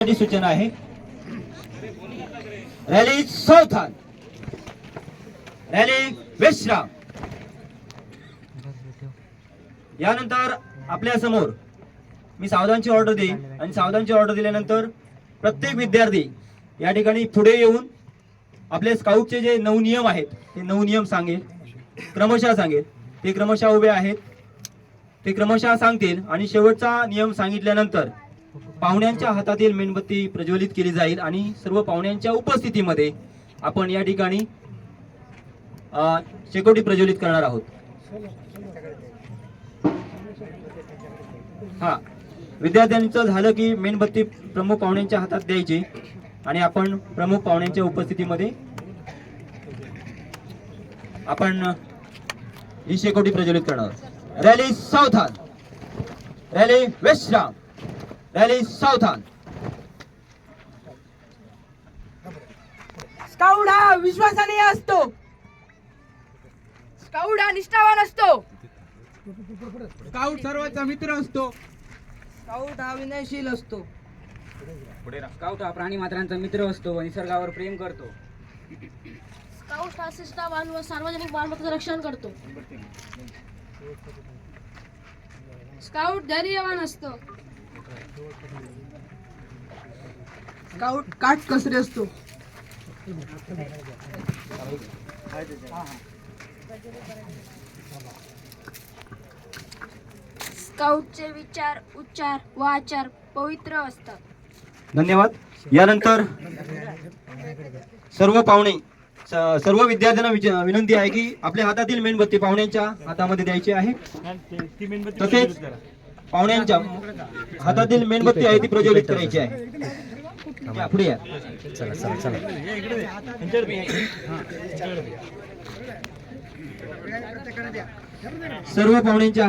सूचना आहे. रॅली सौथान रॅली विश्राम. यानंतर आपल्यासमोर मी सावधानची ऑर्डर देईन आणि सावधानची ऑर्डर दिल्यानंतर प्रत्येक विद्यार्थी या ठिकाणी पुढे येऊन आपले स्काउटचे जे नऊ नियम आहेत ते नऊ नियम सांगेल. क्रमशः सांगेल. ते क्रमशः उभे आहेत. ते क्रमशः सांगतील आणि शेवटचा नियम सांगितल्यानंतर पाहुण्यांच्या हातातील मेणबत्ती प्रज्वलित केली जाईल आणि सर्व पाहुण्यांच्या उपस्थितीमध्ये आपण या ठिकाणी शेकोटी प्रज्वलित करणार आहोत. हा. विद्यार्थ्यांचं झालं की मेणबत्ती प्रमुख पाहुण्यांच्या हातात द्यायची आणि आपण प्रमुख पाहुण्यांच्या उपस्थितीमध्ये आपण ही शेकोटी प्रज्वलित करणार आहोत. रॅली सावधान. रॅली विश्राम. रॅली सावधान स्काउट हा विश्वासाने असतो. स्काउट हा निष्ठावान असतो. स्काउट सर्वांचा मित्र असतो. स्काउट हा विनयशील असतो. स्काउट हा प्राणी मात्रांचा मित्र असतो व निसर्गावर प्रेम करतो. स्काउट हा शिष्टावान व सार्वजनिक मालमत्तेचं रक्षण करतो. स्काउट धैर्यवान असतो. काट कसरे असतो? स्काउटचे विचार उच्चार व आचार पवित्र असतात. धन्यवाद. यानंतर सर्व पाहुणे स- सर्व विद्यार्थ्यांना विच- विनंती आहे की आपल्या हातातील मेणबत्ती पाहुण्यांच्या हातामध्ये द्यायची आहे. तसेच पाहुण्यांच्या हातातील मेणबत्ती आहे ती प्रज्वलित करायची आहे. या, पुढे या. सर्व पाहुण्यांच्या